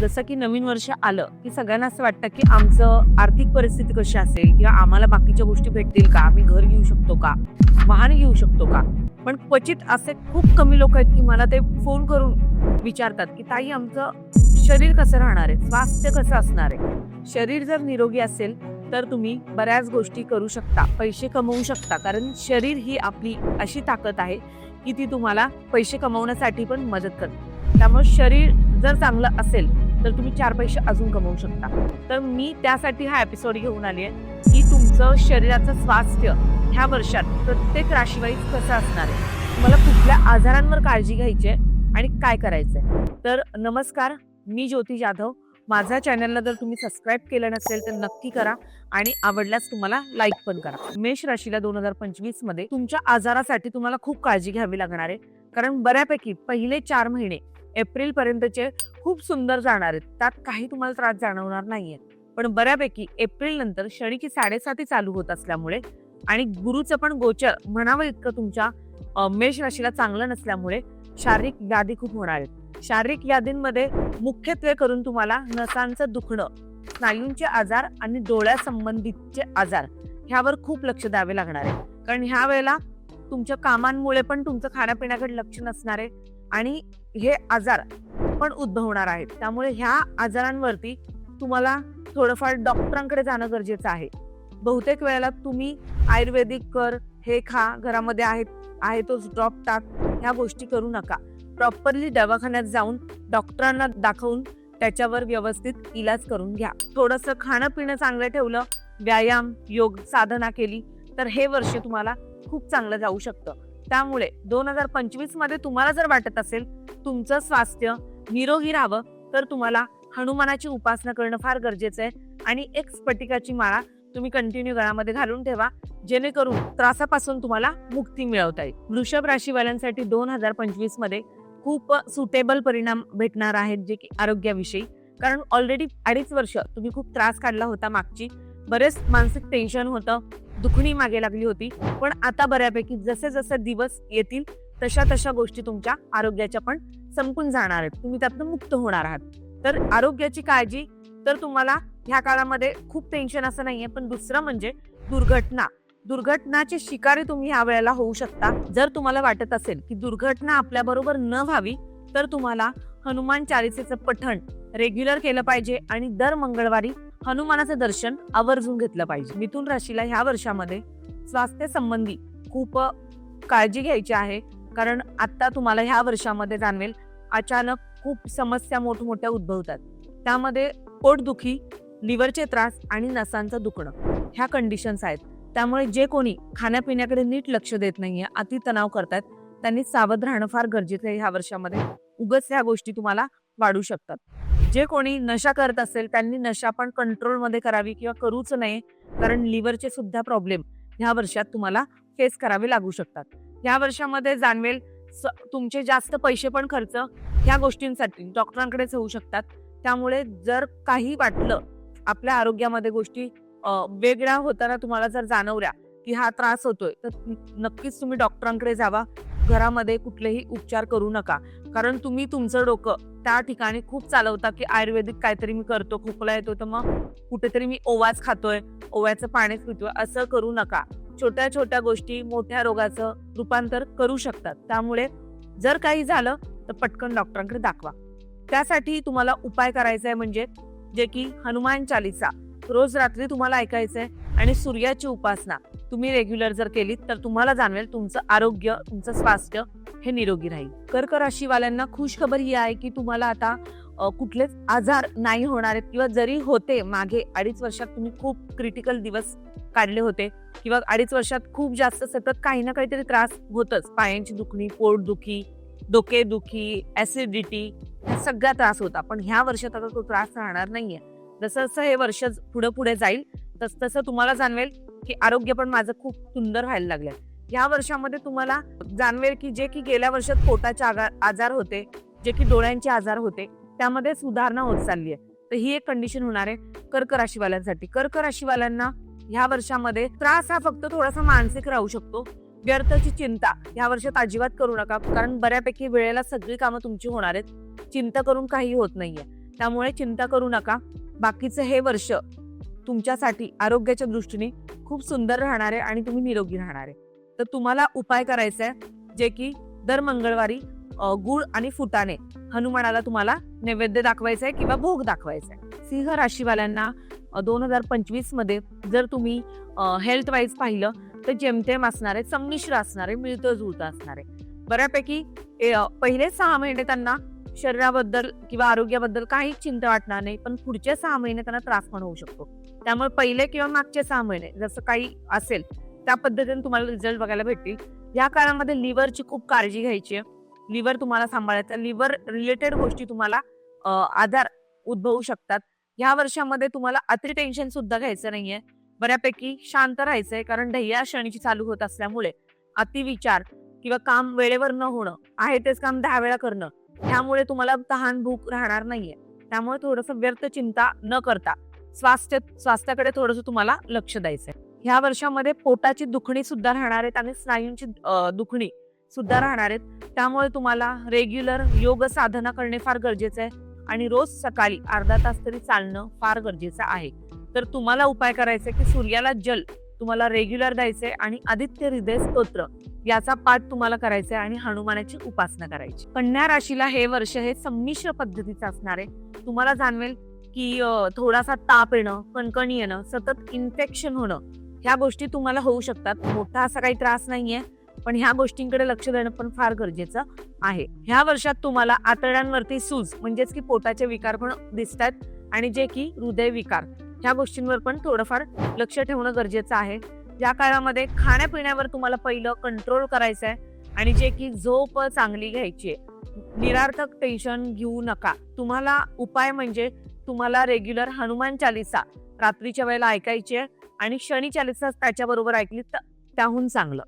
जसं की नवीन वर्ष आलं की सगळ्यांना असं वाटतं की आमचं आर्थिक परिस्थिती कशी असेल किंवा आम्हाला बाकीच्या गोष्टी भेटतील का? आम्ही घर घेऊ शकतो का? वाहन घेऊ शकतो का? पण क्वचित असे खूप कमी लोक आहेत की मला ते फोन करून विचारतात की ताई आमचं शरीर कसं राहणार आहे? स्वास्थ्य कसं असणार आहे? शरीर जर निरोगी असेल तर तुम्ही बऱ्याच गोष्टी करू शकता. पैसे कमवू शकता. कारण शरीर ही आपली अशी ताकद आहे की ती तुम्हाला पैसे कमवण्यासाठी पण मदत करते. त्यामुळे शरीर जर चांगलं असेल तर तुम्ही चार पैसे अजून कमवू शकता. तर मी त्यासाठी हा एपिसोड घेऊन आली आहे की तुमचं शरीराचं स्वास्थ्य ह्या वर्षात प्रत्येक राशीवाईज कसं असणार आहे? तुम्हाला कुठल्या आजारांवर काळजी घ्यायची आहे आणि काय करायचं आहे? तर नमस्कार मी ज्योती जाधव. माझ्या चॅनलला जर तुम्ही सबस्क्राईब केलं नसेल तर नक्की करा आणि आवडल्यास तुम्हाला लाईक पण करा. मेष राशीला दोन हजार पंचवीसमध्ये तुमच्या आजारासाठी तुम्हाला खूप काळजी घ्यावी लागणार आहे. कारण बऱ्यापैकी पहिले चार महिने एप्रिल पर्यंतचे खूप सुंदर जाणार आहेत. त्यात काही तुम्हाला त्रास जाणवणार नाहीये. पण बऱ्यापैकी एप्रिल नंतर शनी की साडेसाती चालू होत असल्यामुळे आणि गुरुचं पण गोचर म्हणावं इतकं तुमच्या मेष राशीला चांगलं नसल्यामुळे शारीरिक व्याधी खूप होणार आहेत. शारीरिक यादींमध्ये मुख्यत्वे करून तुम्हाला नसांचं दुखणं स्नायूंचे आजार आणि डोळ्यासंबंधितचे आजार ह्यावर खूप लक्ष द्यावे लागणार आहे. कारण ह्या वेळेला तुमच्या कामांमुळे पण तुमचं खाण्यापिण्याकडे लक्ष नसणार आहे. आणि हे आजार पण उद्भवणार आहेत. त्यामुळे ह्या आजारांवरती तुम्हाला थोडंफार डॉक्टरांकडे जाणं गरजेचं आहे. बहुतेक वेळेला तुम्ही आयुर्वेदिक कर हे खा घरामध्ये आहेत आहे तोच ड्रॉप टाक ह्या गोष्टी करू नका. प्रॉपरली दवाखान्यात जाऊन डॉक्टरांना दाखवून त्याच्यावर व्यवस्थित इलाज करून घ्या. थोडंसं खाणं पिणं चांगलं ठेवलं व्यायाम योग साधना केली तर हे वर्ष तुम्हाला खूप चांगलं जाऊ शकतं. त्यामुळे दोन हजार पंचवीसमध्ये तुम्हाला जर वाटत असेल तुमचं स्वास्थ्य निरोगी राहावं तर तुम्हाला हनुमानाची उपासना करणं फार गरजेचं आहे. आणि एक स्फटिकाची माळा तुम्ही कंटिन्यू गळामध्ये घालून ठेवा जेणेकरून त्रासापासून तुम्हाला मुक्ती मिळवता येईल. वृषभ राशीवाल्यांसाठी दोन हजार पंचवीसमध्ये खूप सुटेबल परिणाम भेटणार आहेत जे की आरोग्याविषयी. कारण ऑलरेडी अडीच वर्ष तुम्ही खूप त्रास काढला होता मागची. बरेच मानसिक टेन्शन होतं. दुखणी मागे लागली होती. पण आता बऱ्यापैकी जसे जसे दिवस येतील तशा तशा गोष्टी तुमच्या आरोग्याच्या पण संपून जाणार आहेत. तुम्ही त्यातून मुक्त होणार आहात. तर आरोग्याची काळजी तर तुम्हाला ह्या काळामध्ये खूप टेन्शन असं नाहीये. पण दुसरं म्हणजे दुर्घटना. दुर्घटनाचे शिकारी तुम्ही ह्या वेळेला होऊ शकता. जर तुम्हाला वाटत असेल की दुर्घटना आपल्या बरोबर न व्हावी तर तुम्हाला हनुमान चालिसेचं पठण रेग्युलर केलं पाहिजे. आणि दर मंगळवारी हनुमानाचं दर्शन आवर्जून घेतलं पाहिजे. मिथुन राशीला ह्या वर्षामध्ये स्वास्थ्य संबंधी खूप काळजी घ्यायची आहे. कारण आता तुम्हाला ह्या वर्षामध्ये जाणवेल अचानक खूप समस्या मोठमोठ्या उद्भवतात. त्यामध्ये पोटदुखी लिव्हरचे त्रास आणि नसांचं दुखणं ह्या कंडिशन्स आहेत. त्यामुळे जे कोणी खाण्यापिण्याकडे नीट लक्ष देत नाहीये अति तणाव करतात त्यांनी सावध राहणं फार गरजेचं आहे ह्या वर्षामध्ये. उगच ह्या गोष्टी तुम्हाला वाढू शकतात. जे कोणी नशा करत असेल त्यांनी नशा पण कंट्रोलमध्ये करावी किंवा करूच नये कारण लिव्हरचे सुद्धा प्रॉब्लेम ह्या वर्षात तुम्हाला फेस करावे लागू शकतात. ह्या वर्षामध्ये जाणवेल स- तुमचे जास्त पैसे पण खर्च ह्या गोष्टींसाठी डॉक्टरांकडेच होऊ शकतात. त्यामुळे जर काही वाटलं आपल्या आरोग्यामध्ये गोष्टी वेगळ्या होताना तुम्हाला जर जाणवल्या की हा त्रास होतोय तर नक्कीच तुम्ही डॉक्टरांकडे जावा. घरामध्ये कुठलेही उपचार करू नका. कारण तुम्ही तुमचं डोकं त्या ठिकाणी खूप चालवता की आयुर्वेदिक काहीतरी मी करतो खोकला येतो तर मग कुठेतरी मी ओवाच खातोय ओव्याचं पाणीच पितोय असं करू नका. छोट्या छोट्या गोष्टी मोठ्या रोगाचं रूपांतर करू शकतात. त्यामुळे जर काही झालं तर पटकन डॉक्टरांकडे दाखवा. त्यासाठी तुम्हाला उपाय करायचा आहे म्हणजे जे की हनुमान चालिसा रोज रात्री तुम्हाला ऐकायचंय आणि सूर्याची उपासना. तुम्ही रेग्युलर जर केलीत तर तुम्हाला जाणवेल तुमचं आरोग्य तुमचं स्वास्थ्य हे निरोगी राहील. कर्क राशीवाल्यांना खुश खबर ही आहे की तुम्हाला आता कुठलेच आजार नाही होणार आहेत किंवा जरी होते मागे अडीच वर्षात तुम्ही खूप क्रिटिकल दिवस काढले होते किंवा अडीच वर्षात खूप जास्त सतत काही ना काहीतरी त्रास होतच. पायांची दुखणी पोटदुखी डोकेदुखी ऍसिडिटी ह्या सगळा त्रास होता पण ह्या वर्षात आता तो त्रास राहणार नाहीये. जसं जसं हे वर्ष पुढे पुढे जाईल तस तसं तुम्हाला जाणवेल की आरोग्य पण माझं खूप सुंदर व्हायला लागलं या वर्षामध्ये तुम्हाला जाणवेल की जे की गेल्या वर्षात पोटाचे आगा- आजार होते जे की डोळ्यांचे आजार होते त्यामध्ये सुधारणा होत चालली आहे तर ही एक कंडिशन होणार आहे कर्क राशीवाल्यांसाठी. कर्क राशीवाल्यांना ह्या वर्षामध्ये त्रास हा फक्त थोडासा मानसिक राहू शकतो. व्यर्थची चिंता ह्या वर्षात अजिबात करू नका कारण बऱ्यापैकी वेळेला सगळी कामं तुमची होणार आहेत. चिंता करून काही होत नाहीये. त्यामुळे चिंता करू नका. बाकीचं हे वर्ष तुमच्यासाठी आरोग्याच्या दृष्टीने खूप सुंदर राहणार आहे आणि तुम्ही निरोगी राहणार. आहे तर तुम्हाला उपाय करायचा आहे जे की दर मंगळवारी गुळ आणि फुटाने हनुमानाला तुम्हाला नैवेद्य दाखवायचा आहे किंवा भोग दाखवायचा आहे सिंह राशीवाल्यांना दोन हजार पंचवीसमध्ये जर तुम्ही हेल्थ वाईज पाहिलं तर जेमतेम असणार आहे संमिश्र असणार आहे मिळतं जुळतं असणार. आहे बऱ्यापैकी पहिले सहा महिने त्यांना शरीराबद्दल किंवा आरोग्याबद्दल काहीच चिंता वाटणार नाही पण पुढचे सहा महिने त्यांना त्रास पण होऊ शकतो. त्यामुळे पहिले किंवा मागचे सहा महिने जसं काही असेल त्या पद्धतीने तुम्हाला रिझल्ट बघायला भेटतील. या काळामध्ये लिव्हरची खूप काळजी घ्यायची आहे. लिव्हर तुम्हाला सांभाळायचं लिव्हर रिलेटेड गोष्टी तुम्हाला आधार उद्भवू शकतात. ह्या वर्षामध्ये तुम्हाला अति टेन्शन सुद्धा घ्यायचं नाहीये. बऱ्यापैकी शांत राहायचंय कारण ढैया श्रेणीची चालू होत असल्यामुळे अतिविचार किंवा काम वेळेवर न होणं आहे तेच काम दहा वेळा करणं त्यामुळे तुम्हाला तहान भूक राहणार नाहीये. त्यामुळे थोडंसं व्यर्थ चिंता न करता स्वास्थ्य स्वास्थ्याकडे थोडंसं तुम्हाला लक्ष द्यायचंय. ह्या वर्षामध्ये पोटाची दुखणी सुद्धा राहणार आहेत आणि स्नायूंची दुखणी सुद्धा राहणार आहेत. त्यामुळे तुम्हाला रेग्युलर योग साधना करणे फार गरजेचं आहे आणि रोज सकाळी अर्धा तास तरी चालणं फार गरजेचं आहे. तर तुम्हाला उपाय करायचा आहे की सूर्याला जल तुम्हाला रेग्युलर द्यायचंय आणि आदित्य हृदय स्तोत्र याचा पाठ तुम्हाला करायचा आहे आणि हनुमानाची उपासना करायची. कन्या राशीला हे वर्ष हे संमिश्र पद्धतीचं असणार आहे. तुम्हाला जाणवेल की थोडासा ताप येणं कणकणी येणं सतत इन्फेक्शन होणं ह्या गोष्टी तुम्हाला होऊ शकतात. मोठा असा काही त्रास नाहीये पण ह्या गोष्टींकडे लक्ष देणं पण फार गरजेचं आहे. ह्या वर्षात तुम्हाला आतड्यांवरती सूज म्हणजेच की पोटाचे विकार पण दिसतात आणि जे की हृदय विकार ह्या गोष्टींवर पण थोडंफार लक्ष ठेवणं गरजेचं आहे. या काळामध्ये खाण्यापिण्यावर तुम्हाला पहिलं कंट्रोल करायचं आहे आणि जे की झोप चांगली घ्यायची आहे. निरार्थक टेन्शन घेऊ नका. तुम्हाला उपाय म्हणजे तुम्हाला रेग्युलर हनुमान चालिसा रात्रीच्या वेळेला ऐकायची आहे आणि शनी चालिसा त्याच्याबरोबर ऐकली तर त्याहून चांगलं.